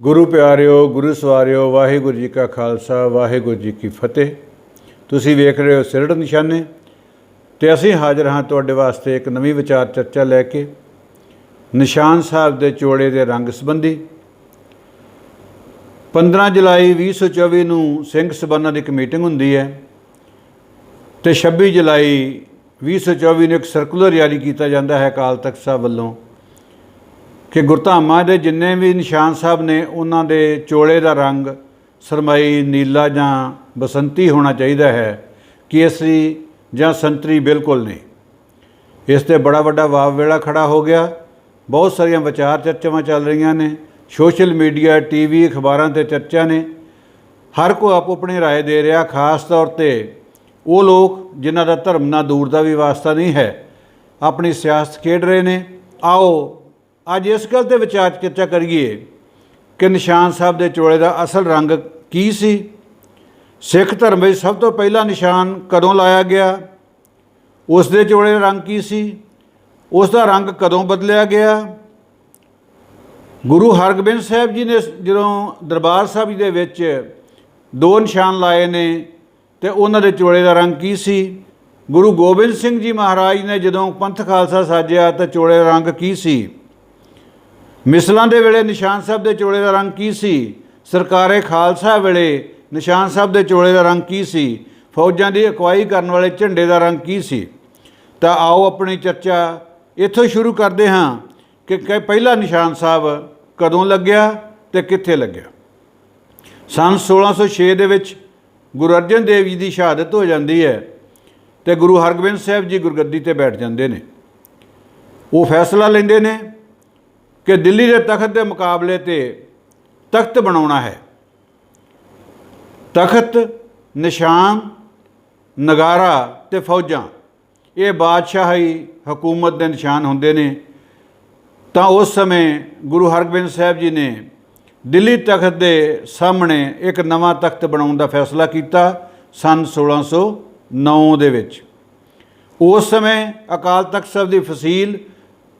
ਗੁਰੂ ਪਿਆਰਿਓ, ਗੁਰੂ ਸਵਾਰਿਓ, ਵਾਹਿਗੁਰੂ ਜੀ ਕਾ ਖਾਲਸਾ, ਵਾਹਿਗੁਰੂ ਜੀ ਕੀ ਫਤਿਹ। ਤੁਸੀਂ ਵੇਖ ਰਹੇ ਹੋ ਸਿਰੜ ਨਿਸ਼ਾਨੇ ਤੇ ਅਸੀਂ ਹਾਜ਼ਰ ਹਾਂ ਤੁਹਾਡੇ ਵਾਸਤੇ ਇੱਕ ਨਵੀਂ ਵਿਚਾਰ ਚਰਚਾ ਲੈ ਕੇ ਨਿਸ਼ਾਨ ਸਾਹਿਬ ਦੇ ਚੋਲੇ ਦੇ ਰੰਗ ਸੰਬੰਧੀ। 15 ਜੁਲਾਈ 2024 ਨੂੰ ਸਿੰਘ ਸਬੰਧਾਂ ਦੀ ਇੱਕ ਮੀਟਿੰਗ ਹੁੰਦੀ ਹੈ ਤੇ 26 ਜੁਲਾਈ 2024 ਨੂੰ ਇੱਕ ਸਰਕੂਲਰ ਜਾਰੀ ਕੀਤਾ ਜਾਂਦਾ ਹੈ ਅਕਾਲ ਤਖਤ ਸਾਹਿਬ ਵੱਲੋਂ। ਕਿ ਗੁਰਧਾਮਾਂ ਦੇ ਜਿੰਨੇ ਵੀ ਨਿਸ਼ਾਨ ਸਾਹਿਬ ਨੇ ਉਹਨਾਂ ਦੇ ਚੋਲੇ ਦਾ ਰੰਗ ਸਰਮਾਈ ਨੀਲਾ ਜਾਂ ਬਸੰਤੀ ਹੋਣਾ ਚਾਹੀਦਾ ਹੈ ਕੇਸਰੀ ਜਾਂ ਸੰਤਰੀ ਬਿਲਕੁਲ ਨਹੀਂ ਇਸ ਤੇ ਬੜਾ ਵੱਡਾ ਵਾਵ ਵੇਲਾ ਖੜਾ ਹੋ ਗਿਆ ਬਹੁਤ ਸਾਰੀਆਂ ਵਿਚਾਰ ਚਰਚਾਵਾਂ ਚੱਲ ਰਹੀਆਂ ਨੇ ਸੋਸ਼ਲ ਮੀਡੀਆ ਟੀਵੀ ਅਖਬਾਰਾਂ ਤੇ ਚਰਚਾ ਨੇ ਹਰ ਕੋਈ ਆਪੋ ਆਪਣੀ رائے ਦੇ ਰਿਹਾ ਖਾਸ ਤੌਰ ਤੇ ਉਹ ਲੋਕ ਜਿਨ੍ਹਾਂ ਦਾ ਧਰਮ ਨਾਲ ਦੂਰ ਦਾ ਵੀ ਵਾਸਤਾ ਨਹੀਂ ਹੈ ਆਪਣੀ ਸਿਆਸਤ ਖੇਡ ਰਹੇ ਨੇ ਆਓ ਅੱਜ ਇਸ ਗੱਲ ਤੇ ਵਿਚਾਰ ਚਰਚਾ ਕਰੀਏ ਕਿ ਨਿਸ਼ਾਨ ਸਾਹਿਬ ਦੇ ਚੋਲੇ ਦਾ ਅਸਲ ਰੰਗ ਕੀ ਸੀ? ਸਿੱਖ ਧਰਮ ਵਿੱਚ ਸਭ ਤੋਂ ਪਹਿਲਾ ਨਿਸ਼ਾਨ ਕਦੋਂ ਲਾਇਆ ਗਿਆ? ਉਸ ਦੇ ਚੋਲੇ ਦਾ ਰੰਗ ਕੀ ਸੀ? ਉਸ ਦਾ ਰੰਗ ਕਦੋਂ ਬਦਲਿਆ ਗਿਆ? ਗੁਰੂ ਹਰਗੋਬਿੰਦ ਸਾਹਿਬ ਜੀ ਨੇ ਜਦੋਂ ਦਰਬਾਰ ਸਾਹਿਬ ਜੀ ਦੇ ਵਿੱਚ ਦੋ ਨਿਸ਼ਾਨ ਲਾਏ ਨੇ ਤੇ ਉਹਨਾਂ ਦੇ ਚੋਲੇ ਦਾ ਰੰਗ ਕੀ ਸੀ? ਗੁਰੂ ਗੋਬਿੰਦ ਸਿੰਘ ਜੀ ਮਹਾਰਾਜ ਨੇ ਜਦੋਂ ਪੰਥ ਖਾਲਸਾ ਸਾਜਿਆ ਤਾਂ ਚੋਲੇ ਦਾ ਰੰਗ ਕੀ ਸੀ? ਮਿਸਲਾਂ ਦੇ ਵੇਲੇ ਨਿਸ਼ਾਨ ਸਾਹਿਬ ਦੇ ਚੋਲੇ ਦਾ ਰੰਗ ਕੀ ਸੀ? ਸਰਕਾਰੇ ਖਾਲਸਾ ਵੇਲੇ ਨਿਸ਼ਾਨ ਸਾਹਿਬ ਦੇ ਚੋਲੇ ਦਾ ਰੰਗ ਕੀ ਸੀ? ਫੌਜਾਂ ਦੀ ਅਗਵਾਈ ਕਰਨ ਵਾਲੇ ਝੰਡੇ ਦਾ ਰੰਗ ਕੀ ਸੀ? ਤਾਂ ਆਓ ਆਪਣੀ ਚਰਚਾ ਇੱਥੋਂ ਸ਼ੁਰੂ ਕਰਦੇ ਹਾਂ ਕਿ ਕਿ, ਪਹਿਲਾ ਨਿਸ਼ਾਨ ਸਾਹਿਬ ਕਦੋਂ ਲੱਗਿਆ ਤੇ ਕਿੱਥੇ ਲੱਗਿਆ? ਸੰਨ 1606 ਦੇ ਵਿੱਚ ਗੁਰੂ ਅਰਜਨ ਦੇਵ ਜੀ ਦੀ ਸ਼ਹਾਦਤ ਹੋ ਜਾਂਦੀ ਹੈ ਤੇ ਗੁਰੂ ਹਰਗੋਬਿੰਦ ਸਾਹਿਬ ਜੀ ਗੁਰਗੱਦੀ ਤੇ ਬੈਠ ਜਾਂਦੇ ਨੇ। ਉਹ ਫੈਸਲਾ ਲੈਂਦੇ ਨੇ ਕਿ ਦਿੱਲੀ ਦੇ ਤਖਤ ਦੇ ਮੁਕਾਬਲੇ ਤੇ ਤਖਤ ਬਣਾਉਣਾ ਹੈ। ਤਖਤ, ਨਿਸ਼ਾਨ, ਨਗਾਰਾ ਤੇ ਫੌਜਾਂ, ਇਹ ਬਾਦਸ਼ਾਹੀ ਹਕੂਮਤ ਦੇ ਨਿਸ਼ਾਨ ਹੁੰਦੇ ਨੇ। ਤਾਂ ਉਸ ਸਮੇਂ ਗੁਰੂ ਹਰਗੋਬਿੰਦ ਸਾਹਿਬ ਜੀ ਨੇ ਦਿੱਲੀ ਤਖਤ ਦੇ ਸਾਹਮਣੇ ਇੱਕ ਨਵਾਂ ਤਖਤ ਬਣਾਉਣ ਦਾ ਫੈਸਲਾ ਕੀਤਾ ਸਨ 1609 ਦੇ ਵਿੱਚ। ਉਸ ਸਮੇਂ ਅਕਾਲ ਤਖਤ ਸਾਹਿਬ ਦੀ ਫਸੀਲ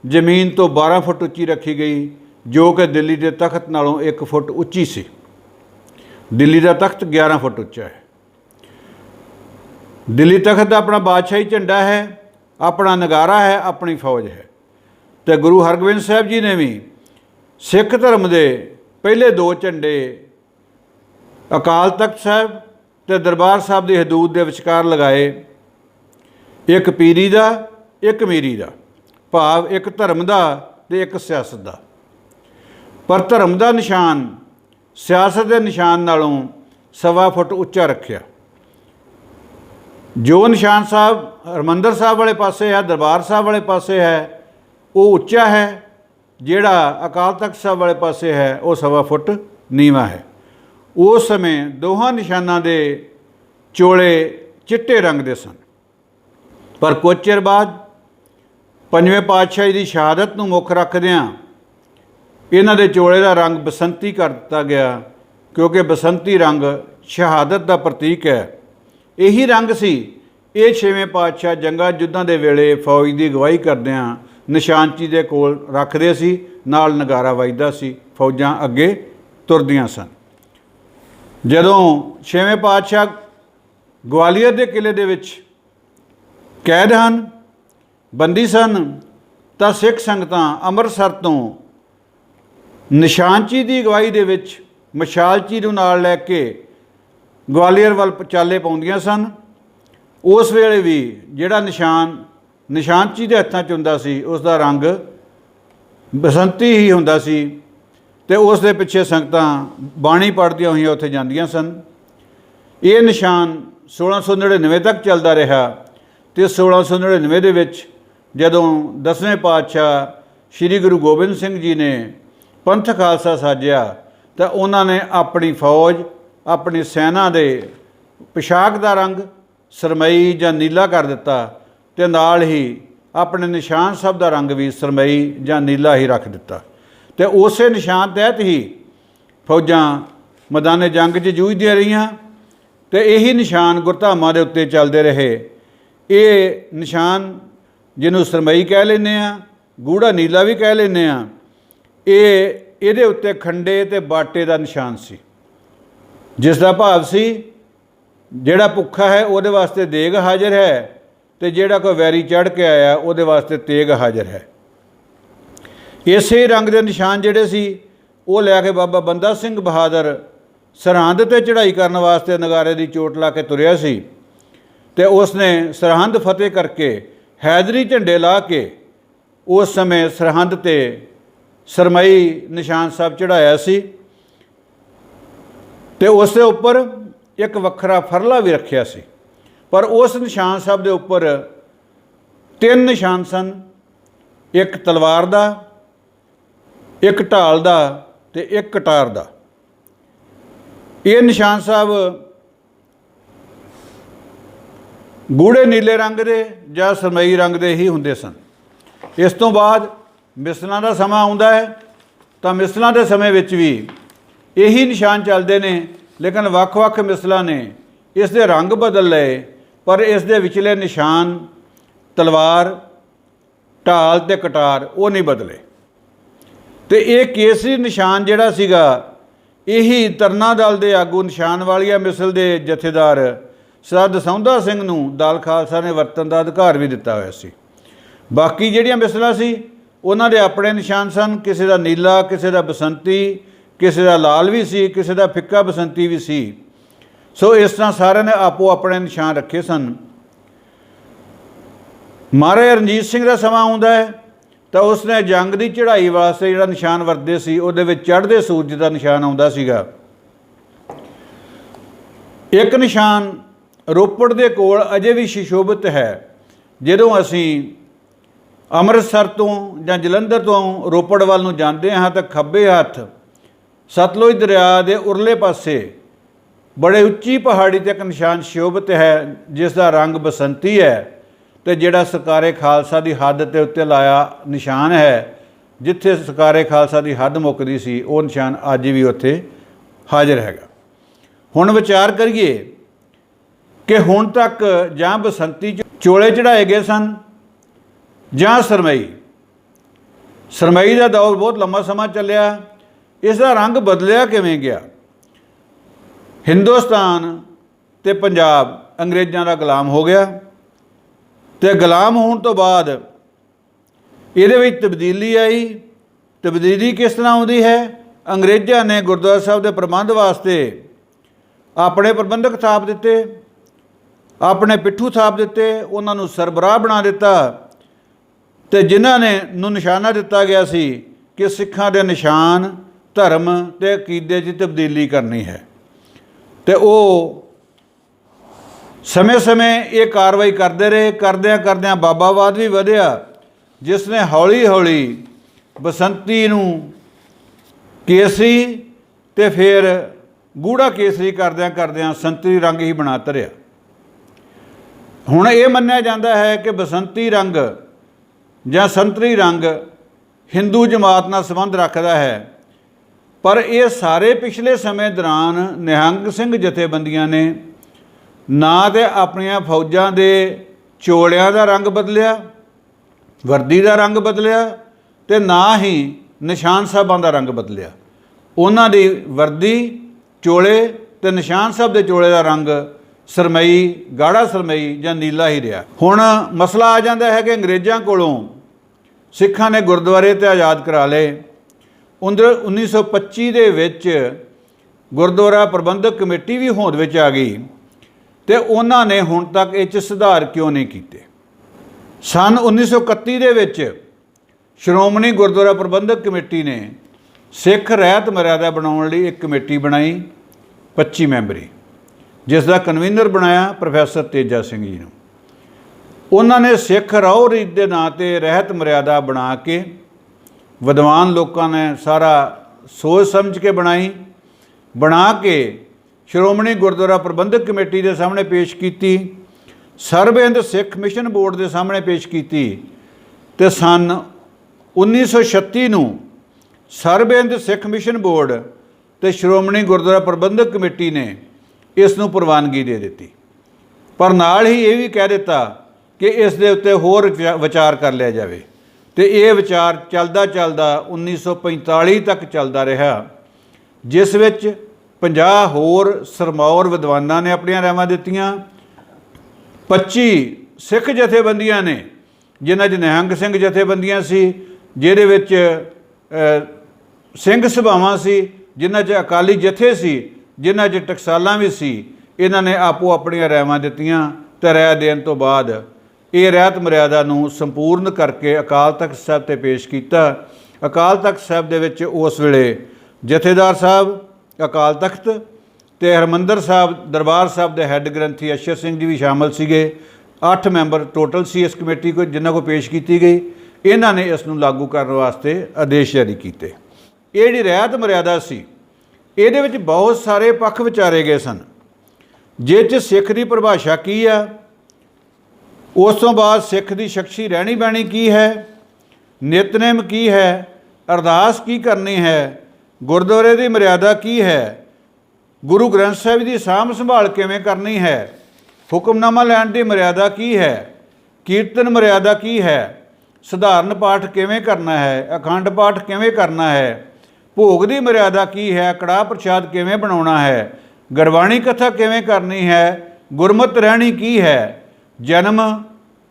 ਜ਼ਮੀਨ ਤੋਂ 12 ਫੁੱਟ ਉੱਚੀ ਰੱਖੀ ਗਈ, ਜੋ ਕਿ ਦਿੱਲੀ ਦੇ ਤਖਤ ਨਾਲੋਂ 1 ਫੁੱਟ ਉੱਚੀ ਸੀ। ਦਿੱਲੀ ਦਾ ਤਖਤ 11 ਫੁੱਟ ਉੱਚਾ ਹੈ। ਦਿੱਲੀ ਤਖਤ ਦਾ ਆਪਣਾ ਬਾਦਸ਼ਾਹੀ ਝੰਡਾ ਹੈ, ਆਪਣਾ ਨਗਾਰਾ ਹੈ, ਆਪਣੀ ਫੌਜ ਹੈ। ਤੇ ਗੁਰੂ ਹਰਗੋਬਿੰਦ ਸਾਹਿਬ ਜੀ ਨੇ ਵੀ ਸਿੱਖ ਧਰਮ ਦੇ ਪਹਿਲੇ ਦੋ ਝੰਡੇ ਅਕਾਲ ਤਖਤ ਸਾਹਿਬ ਤੇ ਦਰਬਾਰ ਸਾਹਿਬ ਦੀ ਹਦੂਦ ਦੇ ਵਿਚਕਾਰ ਲਗਾਏ। ਇੱਕ ਪੀਰੀ ਦਾ, ਇੱਕ ਮੀਰੀ ਦਾ। ਭਾਵ ਇੱਕ ਧਰਮ ਦਾ ਤੇ ਇੱਕ ਸਿਆਸਤ ਦਾ। ਪਰ ਧਰਮ ਦਾ ਨਿਸ਼ਾਨ ਸਿਆਸਤ ਦੇ ਨਿਸ਼ਾਨ ਨਾਲੋਂ ਸਵਾ ਫੁੱਟ ਉੱਚਾ ਰੱਖਿਆ। ਜੋ ਨਿਸ਼ਾਨ ਸਾਹਿਬ ਹਰਮੰਦਰ ਸਾਹਿਬ ਵਾਲੇ ਪਾਸੇ ਹੈ, ਦਰਬਾਰ ਸਾਹਿਬ ਵਾਲੇ ਪਾਸੇ ਹੈ, ਉਹ ਉੱਚਾ ਹੈ, ਜਿਹੜਾ ਅਕਾਲ ਤਖਤ ਸਾਹਿਬ ਵਾਲੇ ਪਾਸੇ ਹੈ, ਉਹ ਸਵਾ ਫੁੱਟ ਨੀਵਾ ਹੈ। ਉਸ ਸਮੇਂ ਦੋਹਾਂ ਨਿਸ਼ਾਨਾਂ ਦੇ ਚੋਲੇ ਚਿੱਟੇ ਰੰਗ ਦੇ ਸਨ। ਪਰ ਕੁਝ ਚਿਰ ਬਾਅਦ ਪੰਜਵੇਂ ਪਾਤਸ਼ਾਹ ਜੀ ਦੀ ਸ਼ਹਾਦਤ ਨੂੰ ਮੁੱਖ ਰੱਖਦਿਆਂ ਇਹਨਾਂ ਦੇ ਚੋਲੇ ਦਾ ਰੰਗ ਬਸੰਤੀ ਕਰ ਦਿੱਤਾ ਗਿਆ, ਕਿਉਂਕਿ ਬਸੰਤੀ ਰੰਗ ਸ਼ਹਾਦਤ ਦਾ ਪ੍ਰਤੀਕ ਹੈ। ਇਹੀ ਰੰਗ ਸੀ। ਇਹ ਛੇਵੇਂ ਪਾਤਸ਼ਾਹ ਜੰਗਾਂ ਯੁੱਧਾਂ ਦੇ ਵੇਲੇ ਫੌਜ ਦੀ ਅਗਵਾਈ ਕਰਦਿਆਂ ਨਿਸ਼ਾਨਚੀ ਦੇ ਕੋਲ ਰੱਖਦੇ ਸੀ, ਨਾਲ ਨਗਾਰਾ ਵੱਜਦਾ ਸੀ। ਫੌਜਾਂ ਅੱਗੇ ਤੁਰਦੀਆਂ ਸਨ। ਜਦੋਂ ਛੇਵੇਂ ਪਾਤਸ਼ਾਹ ਗਵਾਲੀਅਰ ਦੇ ਕਿਲੇ ਦੇ ਵਿੱਚ ਕੈਦ ਹਨ ਬੰਦੀ ਸਨ, ਤਾਂ ਸਿੱਖ ਸੰਗਤਾਂ ਅੰਮ੍ਰਿਤਸਰ ਤੋਂ ਨਿਸ਼ਾਨਚੀ ਦੀ ਅਗਵਾਈ ਦੇ ਵਿੱਚ ਮਸ਼ਾਲਚੀ ਨੂੰ ਨਾਲ ਲੈ ਕੇ ਗਵਾਲੀਅਰ ਵੱਲ ਚਾਲੇ ਪਾਉਂਦੀਆਂ ਸਨ। ਉਸ ਵੇਲੇ ਵੀ ਜਿਹੜਾ ਨਿਸ਼ਾਨ ਨਿਸ਼ਾਨਚੀ ਦੇ ਹੱਥਾਂ 'ਚ ਹੁੰਦਾ ਸੀ, ਉਸ ਦਾ ਰੰਗ ਬਸੰਤੀ ਹੀ ਹੁੰਦਾ ਸੀ ਤੇ ਉਸ ਦੇ ਪਿੱਛੇ ਸੰਗਤਾਂ ਬਾਣੀ ਪੜ੍ਹਦੀਆਂ ਹੋਈਆਂ ਉੱਥੇ ਜਾਂਦੀਆਂ ਸਨ। ਇਹ ਨਿਸ਼ਾਨ 1699 ਤੱਕ ਚੱਲਦਾ ਰਿਹਾ ਤੇ 1699 ਦੇ ਵਿੱਚ ਜਦੋਂ ਦਸਵੇਂ ਪਾਤਸ਼ਾਹ ਸ੍ਰੀ ਗੁਰੂ ਗੋਬਿੰਦ ਸਿੰਘ ਜੀ ਨੇ ਪੰਥ ਖਾਲਸਾ ਸਾਜਿਆ, ਤਾਂ ਉਹਨਾਂ ਨੇ ਆਪਣੀ ਫੌਜ, ਆਪਣੀ ਸੈਨਾ ਦੇ ਪੋਸ਼ਾਕ ਦਾ ਰੰਗ ਸਰਮਈ ਜਾਂ ਨੀਲਾ ਕਰ ਦਿੱਤਾ ਤੇ ਨਾਲ ਹੀ ਆਪਣੇ ਨਿਸ਼ਾਨ ਸਭ ਦਾ ਰੰਗ ਵੀ ਸਰਮਈ ਜਾਂ ਨੀਲਾ ਹੀ ਰੱਖ ਦਿੱਤਾ। ਤੇ ਉਸੇ ਨਿਸ਼ਾਨ ਤਹਿਤ ਹੀ ਫੌਜਾਂ ਮੈਦਾਨੇ ਜੰਗ 'ਚ ਜੂਝਦੀਆਂ ਰਹੀਆਂ ਤੇ ਇਹੀ ਨਿਸ਼ਾਨ ਗੁਰਧਾਮਾਂ ਦੇ ਉੱਤੇ ਚੱਲਦੇ ਰਹੇ। ਇਹ ਨਿਸ਼ਾਨ ਜਿਹਨੂੰ ਸਰਮਈ ਕਹਿ ਲੈਂਦੇ ਆ ਗੂੜਾ ਨੀਲਾ ਵੀ ਕਹਿ ਲੈਂਦੇ ਆ ਇਹ ਇਹਦੇ ਉੱਤੇ ਖੰਡੇ ਤੇ ਬਾਟੇ ਦਾ ਨਿਸ਼ਾਨ ਸੀ। ਜਿਸ ਦਾ ਭਾਵ ਸੀ, ਜਿਹੜਾ ਭੁੱਖਾ ਹੈ ਉਹਦੇ ਵਾਸਤੇ ਦੇਗ ਹਾਜ਼ਰ ਹੈ ਤੇ ਜਿਹੜਾ ਕੋਈ ਵੈਰੀ ਚੜ ਕੇ ਆਇਆ ਉਹਦੇ ਵਾਸਤੇ ਤੇਗ ਹਾਜ਼ਰ ਹੈ। ਇਸੇ ਰੰਗ ਦੇ ਨਿਸ਼ਾਨ ਜਿਹੜੇ ਸੀ, ਉਹ ਲੈ ਕੇ ਬਾਬਾ ਬੰਦਾ ਸਿੰਘ ਬਹਾਦਰ ਸਰਹੰਦ ਤੇ ਚੜ੍ਹਾਈ ਕਰਨ ਵਾਸਤੇ ਨਗਾਰੇ ਦੀ ਚੋਟ ਲਾ ਕੇ ਤੁਰਿਆ ਸੀ ਤੇ ਉਸਨੇ ਸਰਹੰਦ ਫਤਿਹ ਕਰਕੇ ਹੈਦਰੀ ਝੰਡੇ ਲਾ ਕੇ ਉਸ ਸਮੇਂ ਸਰਹੰਦ ਤੇ ਸਰਮਈ ਨਿਸ਼ਾਨ ਸਾਹਿਬ ਚੜਾਇਆ ਸੀ ਤੇ ਉਸ ਦੇ ਉੱਪਰ ਇੱਕ ਵੱਖਰਾ ਫਰਲਾ ਵੀ ਰੱਖਿਆ ਸੀ। ਪਰ ਉਸ ਨਿਸ਼ਾਨ ਸਾਹਿਬ ਦੇ ਉੱਪਰ ਤਿੰਨ ਨਿਸ਼ਾਨ ਸਨ। ਇੱਕ ਤਲਵਾਰ ਦਾ, ਇੱਕ ਢਾਲ ਦਾ ਤੇ ਇੱਕ ਕਟਾਰ ਦਾ। ਇਹ ਨਿਸ਼ਾਨ ਸਾਹਿਬ ਗੂੜੇ ਨੀਲੇ ਰੰਗ ਦੇ ਜਾਂ ਸਰਮਈ ਰੰਗ ਦੇ ਹੀ ਹੁੰਦੇ ਸਨ। ਇਸ ਤੋਂ ਬਾਅਦ ਮਿਸਲਾਂ ਦਾ ਸਮਾਂ ਆਉਂਦਾ ਹੈ, ਤਾਂ ਮਿਸਲਾਂ ਦੇ ਸਮੇਂ ਵਿੱਚ ਵੀ ਇਹੀ ਨਿਸ਼ਾਨ ਚੱਲਦੇ ਨੇ, ਲੇਕਿਨ ਵੱਖ-ਵੱਖ ਮਿਸਲਾਂ ਨੇ ਇਸ ਦੇ ਰੰਗ ਬਦਲ ਲਏ, ਪਰ ਇਸ ਦੇ ਵਿਚਲੇ ਨਿਸ਼ਾਨ, ਤਲਵਾਰ, ਢਾਲ ਤੇ ਕਟਾਰ ਉਹ ਨਹੀਂ ਬਦਲੇ। ਤੇ ਇਹ ਕੇਸਰੀ ਨਿਸ਼ਾਨ ਜਿਹੜਾ ਸੀਗਾ, ਇਹੀ ਤਰਨਾ ਦਲ ਦੇ ਆਗੂ ਨਿਸ਼ਾਨ ਵਾਲੀਆ ਮਿਸਲ ਦੇ ਜਥੇਦਾਰ ਸਰ ਦਸੌਂਦਾ ਸਿੰਘ ਨੂੰ ਦਲ ਖਾਲਸਾ ਨੇ ਵਰਤਨ ਦਾ ਅਧਿਕਾਰ ਵੀ ਦਿੱਤਾ ਹੋਇਆ ਸੀ। ਬਾਕੀ ਜਿਹੜੀਆਂ ਮਿਸਲਾਂ ਸੀ, ਉਹਨਾਂ ਦੇ ਆਪਣੇ ਨਿਸ਼ਾਨ ਸਨ। ਕਿਸੇ ਦਾ ਨੀਲਾ, ਕਿਸੇ ਦਾ ਬਸੰਤੀ, ਕਿਸੇ ਦਾ ਲਾਲ ਵੀ ਸੀ, ਕਿਸੇ ਦਾ ਫਿੱਕਾ ਬਸੰਤੀ ਵੀ ਸੀ। ਸੋ ਇਸ ਤਰ੍ਹਾਂ ਸਾਰਿਆਂ ਨੇ ਆਪੋ ਆਪਣੇ ਨਿਸ਼ਾਨ ਰੱਖੇ ਸਨ। ਮਹਾਰਾਜਾ ਰਣਜੀਤ ਸਿੰਘ ਦਾ ਸਮਾਂ ਆਉਂਦਾ ਹੈ, ਤਾਂ ਉਸ ਨੇ ਜੰਗ ਦੀ ਚੜ੍ਹਾਈ ਵਾਸਤੇ ਜਿਹੜਾ ਨਿਸ਼ਾਨ ਵਰਤਦੇ ਸੀ, ਉਹਦੇ ਵਿੱਚ ਚੜ੍ਹਦੇ ਸੂਰਜ ਦਾ ਨਿਸ਼ਾਨ ਆਉਂਦਾ ਸੀਗਾ। ਇੱਕ ਨਿਸ਼ਾਨ ਰੋਪੜ ਦੇ ਕੋਲ ਅਜੇ ਵੀ ਸ਼ਿਸ਼ੋਭਿਤ ਹੈ। ਜਦੋਂ ਅਸੀਂ ਅੰਮ੍ਰਿਤਸਰ ਤੋਂ ਜਾਂ ਜਲੰਧਰ ਤੋਂ ਰੋਪੜ ਵੱਲ ਨੂੰ ਜਾਂਦੇ ਹਾਂ ਤਾਂ ਖੱਬੇ ਹੱਥ ਸਤਲੁਜ ਦਰਿਆ ਦੇ ਉਰਲੇ ਪਾਸੇ ਬੜੇ ਉੱਚੀ ਪਹਾੜੀ ਤੇ ਇੱਕ ਨਿਸ਼ਾਨ ਸ਼ੋਭਿਤ ਹੈ, ਜਿਸ ਦਾ ਰੰਗ ਬਸੰਤੀ ਹੈ ਤੇ ਜਿਹੜਾ ਸਰਕਾਰੇ ਖਾਲਸਾ ਦੀ ਹੱਦ ਤੇ ਉੱਤੇ ਲਾਇਆ ਨਿਸ਼ਾਨ ਹੈ, ਜਿੱਥੇ ਸਰਕਾਰੇ ਖਾਲਸਾ ਦੀ ਹੱਦ ਮੁੱਕਦੀ ਸੀ, ਉਹ ਨਿਸ਼ਾਨ ਅੱਜ ਵੀ ਉੱਥੇ ਹਾਜ਼ਰ ਹੈਗਾ। ਹੁਣ ਵਿਚਾਰ ਕਰੀਏ ਕਿ ਹੁਣ ਤੱਕ ਜਾਂ ਬਸੰਤੀ ਚ- ਚੋਲੇ ਚੜਾਏ ਗਏ ਸਨ ਜਾਂ ਸਰਮਈ। ਸਰਮਈ ਦਾ ਦੌਰ ਬਹੁਤ ਲੰਮਾ ਸਮਾਂ ਚੱਲਿਆ। ਇਸ ਦਾ ਰੰਗ ਬਦਲਿਆ ਕਿਵੇਂ ਗਿਆ? ਹਿੰਦੁਸਤਾਨ ਤੇ ਪੰਜਾਬ ਅੰਗਰੇਜ਼ਾਂ ਦਾ ਗੁਲਾਮ ਹੋ ਗਿਆ ਤੇ ਗੁਲਾਮ ਹੋਣ ਤੋਂ ਬਾਅਦ ਇਹਦੇ ਵਿੱਚ ਤਬਦੀਲੀ ਆਈ। ਤਬਦੀਲੀ ਕਿਸ ਤਰ੍ਹਾਂ ਆਉਂਦੀ ਹੈ? ਅੰਗਰੇਜ਼ਾਂ ਨੇ ਗੁਰਦੁਆਰਾ ਸਾਹਿਬ ਦੇ ਪ੍ਰਬੰਧ ਵਾਸਤੇ ਆਪਣੇ ਪ੍ਰਬੰਧਕ ਥਾਪ ਦਿੱਤੇ। ਆਪਣੇ ਪਿੱਠੂ ਥਾਪ ਦਿੱਤੇ, ਉਹਨਾਂ ਨੂੰ ਸਰਬਰਾਹ ਬਣਾ ਦਿੱਤਾ ਤੇ ਜਿਨ੍ਹਾਂ ਨੇ ਨੂੰ ਨਿਸ਼ਾਨਾ ਦਿੱਤਾ ਗਿਆ ਸੀ ਕਿ ਸਿੱਖਾਂ ਦੇ ਨਿਸ਼ਾਨ, ਧਰਮ ਤੇ ਅਕੀਦੇ 'ਚ ਤਬਦੀਲੀ ਕਰਨੀ ਹੈ। ਤੇ ਉਹ ਸਮੇਂ-ਸਮੇਂ ਇਹ ਕਾਰਵਾਈ ਕਰਦੇ ਰਹੇ, ਕਰਦਿਆਂ ਕਰਦਿਆਂ ਬਾਬਾਵਾਦ ਵੀ ਵਧਿਆ, ਜਿਸ ਨੇ ਹੌਲੀ-ਹੌਲੀ ਬਸੰਤੀ ਨੂੰ ਕੇਸਰੀ ਤੇ ਫਿਰ ਗੂੜਾ ਕੇਸਰੀ ਕਰਦਿਆਂ ਕਰਦਿਆਂ ਸੰਤਰੀ ਰੰਗ ਹੀ ਬਣਾ ਧਰਿਆ। ਹੁਣ ਇਹ ਮੰਨਿਆ ਜਾਂਦਾ ਹੈ ਕਿ ਬਸੰਤੀ ਰੰਗ ਜਾਂ ਸੰਤਰੀ ਰੰਗ ਹਿੰਦੂ ਜਮਾਤ ਨਾਲ ਸੰਬੰਧ ਰੱਖਦਾ ਹੈ। ਪਰ ਇਹ ਸਾਰੇ ਪਿਛਲੇ ਸਮੇਂ ਦੌਰਾਨ ਨਿਹੰਗ ਸਿੰਘ ਜਥੇਬੰਦੀਆਂ ਨੇ ਨਾ ਤੇ ਆਪਣੀਆਂ ਫੌਜਾਂ ਦੇ ਚੋਲਿਆਂ ਦਾ ਰੰਗ ਬਦਲਿਆ, ਵਰਦੀ ਦਾ ਰੰਗ ਬਦਲਿਆ ਤੇ ਨਾ ਹੀ ਨਿਸ਼ਾਨ ਸਾਹਿਬਾਂ ਦਾ ਰੰਗ ਬਦਲਿਆ। ਉਹਨਾਂ ਦੀ ਵਰਦੀ, ਚੋਲੇ ਤੇ ਨਿਸ਼ਾਨ ਸਾਹਿਬ ਦੇ ਚੋਲੇ ਦਾ ਰੰਗ ਸਰਮਈ, ਗਾੜਾ ਸਰਮਈ ਜਾਂ ਨੀਲਾ ਹੀ ਰਿਹਾ। ਹੁਣ ਮਸਲਾ ਆ ਜਾਂਦਾ ਹੈ ਕਿ ਅੰਗਰੇਜ਼ਾਂ ਕੋਲੋਂ ਸਿੱਖਾਂ ਨੇ ਗੁਰਦੁਆਰੇ ਤੇ ਆਜ਼ਾਦ ਕਰਾ ਲਏ। ਉੰਦਰ 1925 ਦੇ ਵਿੱਚ ਗੁਰਦੁਆਰਾ ਪ੍ਰਬੰਧਕ ਕਮੇਟੀ ਵੀ ਹੋਂਦ ਵਿੱਚ ਆ ਗਈ ਤੇ ਉਹਨਾਂ ਨੇ ਹੁਣ ਤੱਕ ਇਹ 'ਚ ਸੁਧਾਰ ਕਿਉਂ ਨਹੀਂ ਕੀਤੇ? ਸਨ 1931 ਦੇ ਵਿੱਚ ਸ਼੍ਰੋਮਣੀ ਗੁਰਦੁਆਰਾ ਪ੍ਰਬੰਧਕ ਕਮੇਟੀ ਨੇ ਸਿੱਖ ਰਹਿਤ ਮਰਿਆਦਾ ਬਣਾਉਣ ਲਈ ਇੱਕ ਕਮੇਟੀ ਬਣਾਈ 25 ਮੈਂਬਰੀ। ਜਿਸ ਦਾ ਕਨਵੀਨਰ ਬਣਾਇਆ ਪ੍ਰੋਫੈਸਰ ਤੇਜਾ ਸਿੰਘ ਜੀ ਨੂੰ। ਉਹਨਾਂ ਨੇ ਸਿੱਖ ਰਹੁ ਰੀਤ ਦੇ ਨਾਂ ਤੇ ਰਹਿਤ ਮਰਿਆਦਾ ਬਣਾ ਕੇ ਵਿਦਵਾਨ ਲੋਕਾਂ ਨੇ ਸਾਰਾ ਸੋਚ ਸਮਝ ਕੇ ਬਣਾਈ, ਬਣਾ ਕੇ ਸ਼੍ਰੋਮਣੀ ਗੁਰਦੁਆਰਾ ਪ੍ਰਬੰਧਕ ਕਮੇਟੀ ਦੇ ਸਾਹਮਣੇ ਪੇਸ਼ ਕੀਤੀ ਸਰਬ ਹਿੰਦ ਸਿੱਖ ਮਿਸ਼ਨ ਬੋਰਡ ਦੇ ਸਾਹਮਣੇ ਪੇਸ਼ ਕੀਤੀ ਤੇ ਸਨ 1936 ਨੂੰ ਸਰਬ ਹਿੰਦ ਸਿੱਖ ਮਿਸ਼ਨ ਬੋਰਡ ਤੇ ਸ਼੍ਰੋਮਣੀ ਗੁਰਦੁਆਰਾ ਪ੍ਰਬੰਧਕ ਕਮੇਟੀ ਨੇ ਇਸ ਨੂੰ ਪ੍ਰਵਾਨਗੀ ਦੇ ਦਿੱਤੀ। ਪਰ ਨਾਲ ਹੀ ਇਹ ਵੀ ਕਹਿ ਦਿੱਤਾ ਕਿ ਇਸ ਦੇ ਉੱਤੇ ਹੋਰ ਵਿਚਾਰ ਕਰ ਲਿਆ ਜਾਵੇ। ਤੇ ਇਹ ਵਿਚਾਰ ਚੱਲਦਾ ਚੱਲਦਾ 1945 ਤੱਕ ਚੱਲਦਾ ਰਿਹਾ, ਜਿਸ ਵਿੱਚ 50 ਹੋਰ ਸਰਮੌਰ ਵਿਦਵਾਨਾਂ ਨੇ ਆਪਣੀਆਂ ਰਾਵਾਂ ਦਿੱਤੀਆਂ। 25 ਸਿੱਖ ਜਥੇਬੰਦੀਆਂ ਨੇ, ਜਿਨ੍ਹਾਂ 'ਚ ਨਿਹੰਗ ਸਿੰਘ ਜਥੇਬੰਦੀਆਂ ਸੀ, ਜਿਹਦੇ ਵਿੱਚ ਸਿੰਘ ਸਭਾਵਾਂ ਸੀ, ਜਿਨ੍ਹਾਂ 'ਚ ਅਕਾਲੀ ਜਥੇ ਸੀ ਜਿਨ੍ਹਾਂ 'ਚ ਟਕਸਾਲਾਂ ਵੀ ਸੀ, ਇਹਨਾਂ ਨੇ ਆਪੋ ਆਪਣੀਆਂ ਰਾਵਾਂ ਦਿੱਤੀਆਂ ਤੇ ਰਹਿ ਦੇਣ ਤੋਂ ਬਾਅਦ ਇਹ ਰਹਿਤ ਮਰਿਆਦਾ ਨੂੰ ਸੰਪੂਰਨ ਕਰਕੇ ਅਕਾਲ ਤਖਤ ਸਾਹਿਬ ਤੇ ਪੇਸ਼ ਕੀਤਾ। ਅਕਾਲ ਤਖਤ ਸਾਹਿਬ ਦੇ ਵਿੱਚ ਉਸ ਵੇਲੇ ਜਥੇਦਾਰ ਸਾਹਿਬ, ਅਕਾਲ ਤਖਤ ਤੇ ਹਰਮੰਦਰ ਸਾਹਿਬ, ਦਰਬਾਰ ਸਾਹਿਬ ਦੇ ਹੈੱਡ ਗ੍ਰੰਥੀ ਅਸ਼ਰ ਸਿੰਘ ਜੀ ਵੀ ਸ਼ਾਮਲ ਸੀਗੇ। 8 ਮੈਂਬਰ ਟੋਟਲ ਸੀ ਇਸ ਕਮੇਟੀ ਕੋ ਜਿਨ੍ਹਾਂ ਕੋ ਪੇਸ਼ ਕੀਤੀ ਗਈ। ਇਹਨਾਂ ਨੇ ਇਸ ਨੂੰ ਲਾਗੂ ਕਰਨ ਵਾਸਤੇ ਆਦੇਸ਼ ਜਾਰੀ ਕੀਤੇ। ਇਹ ਜਿਹੜੀ ਰਹਿਤ ਮਰਿਆਦਾ ਸੀ ਇਹਦੇ ਵਿੱਚ ਬਹੁਤ ਸਾਰੇ ਪੱਖ ਵਿਚਾਰੇ ਗਏ ਸਨ। ਜਿਸ 'ਚ ਸਿੱਖ ਦੀ ਪਰਿਭਾਸ਼ਾ ਕੀ ਆ ਉਸ ਤੋਂ ਬਾਅਦ ਸਿੱਖ ਦੀ ਸ਼ਖਸੀ ਰਹਿਣੀ ਬਹਿਣੀ ਕੀ ਹੈ? ਨਿਤਨੇਮ ਕੀ ਹੈ? ਅਰਦਾਸ ਕੀ ਕਰਨੀ ਹੈ? ਗੁਰਦੁਆਰੇ ਦੀ ਮਰਿਆਦਾ ਕੀ ਹੈ? ਗੁਰੂ ਗ੍ਰੰਥ ਸਾਹਿਬ ਦੀ ਸਾਂਭ ਸੰਭਾਲ ਕਿਵੇਂ ਕਰਨੀ ਹੈ? ਹੁਕਮਨਾਮਾ ਲੈਣ ਦੀ ਮਰਿਆਦਾ ਕੀ ਹੈ? ਕੀਰਤਨ ਮਰਿਆਦਾ ਕੀ ਹੈ? ਸਧਾਰਨ ਪਾਠ ਕਿਵੇਂ ਕਰਨਾ ਹੈ? ਅਖੰਡ ਪਾਠ ਕਿਵੇਂ ਕਰਨਾ ਹੈ? ਭੋਗ ਦੀ ਮਰਿਆਦਾ ਕੀ ਹੈ? ਕੜਾਹ ਪ੍ਰਸ਼ਾਦ ਕਿਵੇਂ ਬਣਾਉਣਾ ਹੈ? ਗੁਰਬਾਣੀ ਕਥਾ ਕਿਵੇਂ ਕਰਨੀ ਹੈ? ਗੁਰਮਤ ਰਹਿਣੀ ਕੀ ਹੈ? ਜਨਮ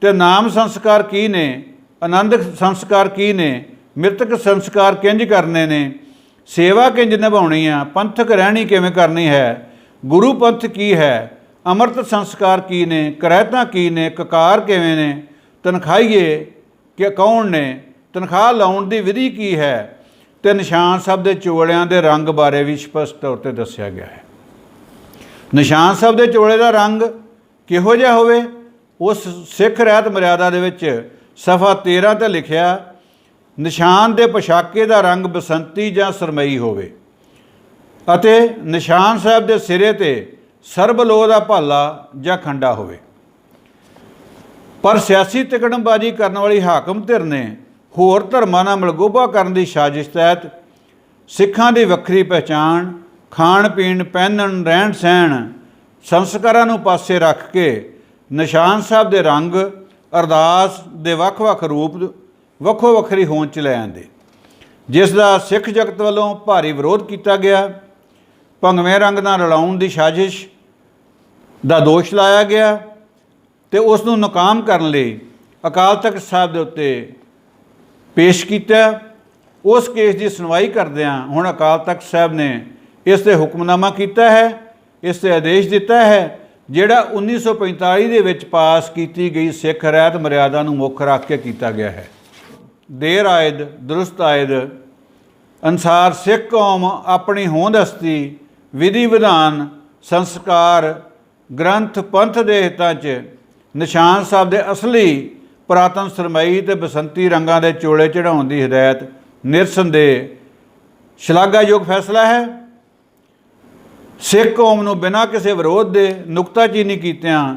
ਤੇ ਨਾਮ ਸੰਸਕਾਰ ਕੀ ਨੇ? ਆਨੰਦ ਸੰਸਕਾਰ ਕੀ ਨੇ? ਮ੍ਰਿਤਕ ਸੰਸਕਾਰ ਕਿੰਜ ਕਰਨੇ ਨੇ? ਸੇਵਾ ਕਿੰਜ ਨਿਭਾਉਣੀ ਆ? ਪੰਥਕ ਰਹਿਣੀ ਕਿਵੇਂ ਕਰਨੀ ਹੈ? ਗੁਰੂ ਪੰਥ ਕੀ ਹੈ? ਅੰਮ੍ਰਿਤ ਸੰਸਕਾਰ ਕੀ ਨੇ? ਕਰਹਿਤਾ ਕੀ ਨੇ? ਕਕਾਰ ਕਿਵੇਂ ਨੇ? ਤਨਖਾਹੀਏ ਕਿ ਕੌਣ ਨੇ? ਤਨਖਾਹ ਲਾਉਣ ਦੀ ਵਿਧੀ ਕੀ ਹੈ? ਤੇ ਨਿਸ਼ਾਨ ਸਾਹਿਬ ਦੇ ਚੋਲਿਆਂ ਦੇ ਰੰਗ ਬਾਰੇ ਵੀ ਸਪਸ਼ਟ ਤੌਰ ਤੇ ਦੱਸਿਆ ਗਿਆ ਹੈ। ਨਿਸ਼ਾਨ ਸਾਹਿਬ ਦੇ ਚੋਲੇ ਦਾ ਰੰਗ ਕਿਹੋ ਜਿਹਾ ਹੋਵੇ, ਉਸ ਸਿੱਖ ਰਹਿਤ ਮਰਿਆਦਾ ਦੇ ਵਿੱਚ ਸਫਾ 13 ਤੇ ਲਿਖਿਆ, ਨਿਸ਼ਾਨ ਦੇ ਪੋਸ਼ਾਕੇ ਦਾ ਰੰਗ ਬਸੰਤੀ ਜਾਂ ਸਰਮਈ ਹੋਵੇ ਅਤੇ ਨਿਸ਼ਾਨ ਸਾਹਿਬ ਦੇ ਸਿਰੇ ਤੇ ਸਰਬ ਲੋਹ ਦਾ ਭਾਲਾ ਜਾਂ ਖੰਡਾ ਹੋਵੇ। ਪਰ ਸਿਆਸੀ ਤਿਕੜਮਬਾਜ਼ੀ ਕਰਨ ਵਾਲੀ ਹਾਕਮ ਧਿਰ ਨੇ ਹੋਰ ਧਰਮਾਂ ਨਾਲ ਮਲਗੋਬਾ ਕਰਨ ਦੀ ਸਾਜ਼ਿਸ਼ ਤਹਿਤ ਸਿੱਖਾਂ ਦੀ ਵੱਖਰੀ ਪਹਿਚਾਣ, ਖਾਣ ਪੀਣ, ਪਹਿਨਣ, ਰਹਿਣ ਸਹਿਣ, ਸੰਸਕਾਰਾਂ ਨੂੰ ਪਾਸੇ ਰੱਖ ਕੇ ਨਿਸ਼ਾਨ ਸਾਹਿਬ ਦੇ ਰੰਗ ਅਰਦਾਸ ਦੇ ਵੱਖ-ਵੱਖ ਰੂਪ ਵੱਖੋ ਵੱਖਰੀ ਹੋਂਦ ਚ ਲੈ ਆਂਦੇ ਜਿਸ ਦਾ ਸਿੱਖ ਜਗਤ ਵੱਲੋਂ ਭਾਰੀ ਵਿਰੋਧ ਕੀਤਾ ਗਿਆ। ਭੰਗਵੇਂ ਰੰਗ ਨਾਲ ਰਲਾਉਣ ਦੀ ਸਾਜ਼ਿਸ਼ ਦਾ ਦੋਸ਼ ਲਾਇਆ ਗਿਆ ਤੇ ਉਸ ਨੂੰ ਨਾਕਾਮ ਕਰਨ ਲਈ ਅਕਾਲ ਤਖਤ ਸਾਹਿਬ ਦੇ ਉੱਤੇ ਪੇਸ਼ ਕੀਤਾ ਉਸ ਕੇਸ ਦੀ ਸੁਣਵਾਈ ਕਰਦਿਆਂ ਹੁਣ ਅਕਾਲ ਤਖਤ ਸਾਹਿਬ ਨੇ ਇਸ ਤੇ ਹੁਕਮਨਾਮਾ ਕੀਤਾ ਹੈ, ਇਸ ਤੇ ਆਦੇਸ਼ ਦਿੱਤਾ ਹੈ, ਜਿਹੜਾ 1945 ਦੇ ਵਿੱਚ ਪਾਸ ਕੀਤੀ ਗਈ ਸਿੱਖ ਰਹਿਤ ਮਰਿਆਦਾ ਨੂੰ ਮੁੱਖ ਰੱਖ ਕੇ ਕੀਤਾ ਗਿਆ ਹੈ। ਦੇਰ ਆਇਦ, ਦਰੁਸਤ ਆਇਦ, ਅਨਸਾਰ ਸਿੱਖ ਕੌਮ ਆਪਣੀ ਹੋਂਦ ਹਸਤੀ ਵਿਧੀ ਵਿਧਾਨ, ਸੰਸਕਾਰ, ਗ੍ਰੰਥ ਪੰਥ ਦੇ ਹਿੱਤਾਂ 'ਚ ਨਿਸ਼ਾਨ ਸਾਹਿਬ ਦੇ ਅਸਲੀ ਪੁਰਾਤਨ ਸਰਮਈ ਤੇ ਬਸੰਤੀ ਰੰਗਾਂ ਦੇ ਚੋਲੇ ਚੜਾਉਣ ਦੀ ਹਦਾਇਤ ਨਿਰਸੰਦੇਹ ਸ਼ਲਾਘਾਯੋਗ ਫੈਸਲਾ ਹੈ। ਸਿੱਖ ਕੌਮ ਨੂੰ ਬਿਨਾਂ ਕਿਸੇ ਵਿਰੋਧ ਦੇ ਨੁਕਤਾਚੀਨੀ ਕੀਤਿਆਂ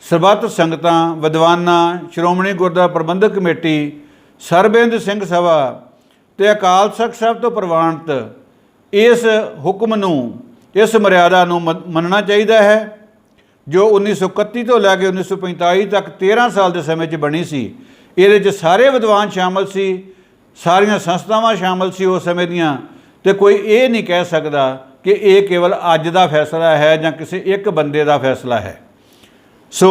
ਸਰਬੱਤ ਸੰਗਤਾਂ, ਵਿਦਵਾਨਾਂ, ਸ਼੍ਰੋਮਣੀ ਗੁਰਦੁਆਰਾ ਪ੍ਰਬੰਧਕ ਕਮੇਟੀ, ਸਰਬਿੰਦ ਸਿੰਘ ਸਭਾ ਤੇ ਅਕਾਲ ਤਖਤ ਸਾਹਿਬ ਤੋਂ ਪ੍ਰਵਾਨਿਤ ਇਸ ਹੁਕਮ ਨੂੰ, ਇਸ ਮਰਿਆਦਾ ਨੂੰ ਮੰਨ- ਮੰਨਣਾ ਚਾਹੀਦਾ ਹੈ। ਜੋ 1931 ਤੋਂ ਲੈ ਕੇ 1945 ਤੱਕ 13 ਸਾਲ ਦੇ ਸਮੇਂ 'ਚ ਬਣੀ ਸੀ, ਇਹਦੇ 'ਚ ਸਾਰੇ ਵਿਦਵਾਨ ਸ਼ਾਮਲ ਸੀ, ਸਾਰੀਆਂ ਸੰਸਥਾਵਾਂ ਸ਼ਾਮਲ ਸੀ ਉਸ ਸਮੇਂ ਦੀਆਂ ਤੇ ਕੋਈ ਇਹ ਨਹੀਂ ਕਹਿ ਸਕਦਾ ਕਿ ਇਹ ਕੇਵਲ ਅੱਜ ਦਾ ਫੈਸਲਾ ਹੈ ਜਾਂ ਕਿਸੇ ਇੱਕ ਬੰਦੇ ਦਾ ਫੈਸਲਾ ਹੈ। ਸੋ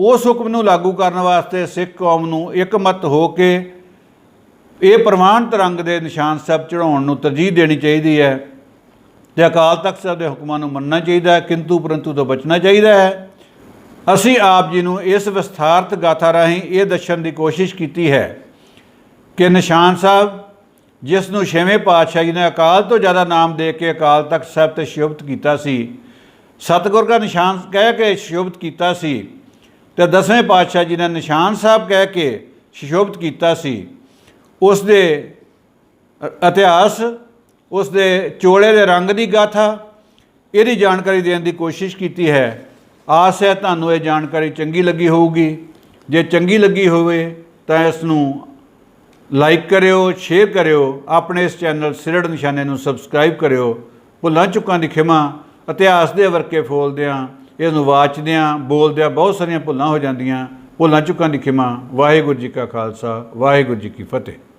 ਉਸ ਹੁਕਮ ਨੂੰ ਲਾਗੂ ਕਰਨ ਵਾਸਤੇ ਸਿੱਖ ਕੌਮ ਨੂੰ ਇੱਕਮਤ ਹੋ ਕੇ ਇਹ ਪ੍ਰਮਾਣਿਤ ਰੰਗ ਦੇ ਨਿਸ਼ਾਨ ਸਾਹਿਬ ਚੜਾਉਣ ਨੂੰ ਤਰਜੀਹ ਦੇਣੀ ਚਾਹੀਦੀ ਹੈ। ਤੇ ਅਕਾਲ ਤਖਤ ਸਾਹਿਬ ਦੇ ਹੁਕਮਾਂ ਨੂੰ ਮੰਨਣਾ ਚਾਹੀਦਾ ਹੈ, ਕਿੰਤੂ ਪਰੰਤੂ ਤੋਂ ਬਚਣਾ ਚਾਹੀਦਾ ਹੈ। ਅਸੀਂ ਆਪ ਜੀ ਨੂੰ ਇਸ ਵਿਸਥਾਰਤ ਗਾਥਾ ਰਾਹੀਂ ਇਹ ਦੱਸਣ ਦੀ ਕੋਸ਼ਿਸ਼ ਕੀਤੀ ਹੈ ਕਿ ਨਿਸ਼ਾਨ ਸਾਹਿਬ, ਜਿਸ ਨੂੰ ਛੇਵੇਂ ਪਾਤਸ਼ਾਹ ਜੀ ਨੇ ਅਕਾਲ ਤੋਂ ਜ਼ਿਆਦਾ ਨਾਮ ਦੇ ਕੇ ਅਕਾਲ ਤਖਤ ਸਾਹਿਬ ਤੇ ਸ਼ੁਭਤ ਕੀਤਾ ਸੀ, ਸਤਿਗੁਰ ਦਾ ਨਿਸ਼ਾਨ ਕਹਿ ਕੇ ਸ਼ੋਭਤ ਕੀਤਾ ਸੀ ਤੇ ਦਸਵੇਂ ਪਾਤਸ਼ਾਹ ਜੀ ਨੇ ਨਿਸ਼ਾਨ ਸਾਹਿਬ ਕਹਿ ਕੇ ਸ਼ੁਭਤ ਕੀਤਾ ਸੀ, ਉਸ ਦੇ ਇਤਿਹਾਸ ਉਸ ਦੇ ਚੋਲੇ ਦੇ ਰੰਗ ਦੀ ਗਾਥਾ ਇਹਦੀ ਜਾਣਕਾਰੀ ਦੇਣ ਦੀ ਕੋਸ਼ਿਸ਼ ਕੀਤੀ ਹੈ। ਆਸ ਹੈ ਤੁਹਾਨੂੰ ਇਹ ਜਾਣਕਾਰੀ ਚੰਗੀ ਲੱਗੀ ਹੋਊਗੀ। ਜੇ ਚੰਗੀ ਲੱਗੀ ਹੋਵੇ ਤਾਂ ਇਸ ਨੂੰ ਲਾਈਕ ਕਰਿਓ, ਸ਼ੇਅਰ ਕਰਿਓ, ਆਪਣੇ ਇਸ ਚੈਨਲ ਸਿਰੜ ਨਿਸ਼ਾਨੇ ਨੂੰ ਸਬਸਕ੍ਰਾਈਬ ਕਰਿਓ। ਭੁੱਲਾਂ ਚੁੱਕਾਂ ਦੀ ਖਿਮਾ, ਇਤਿਹਾਸ ਦੇ ਵਰਕੇ ਫੋਲਦਿਆਂ ਇਸ ਨੂੰ ਵਾਚਦਿਆਂ, ਬੋਲਦਿਆਂ ਬਹੁਤ ਸਾਰੀਆਂ ਭੁੱਲਾਂ ਹੋ ਜਾਂਦੀਆਂ। ਭੁੱਲਾਂ ਚੁੱਕਾਂ ਦੀ ਖਿਮਾ, ਵਾਹਿਗੁਰੂ ਜੀ ਕਾ ਖਾਲਸਾ, ਵਾਹਿਗੁਰੂ ਜੀ ਕੀ ਫਤਿਹ।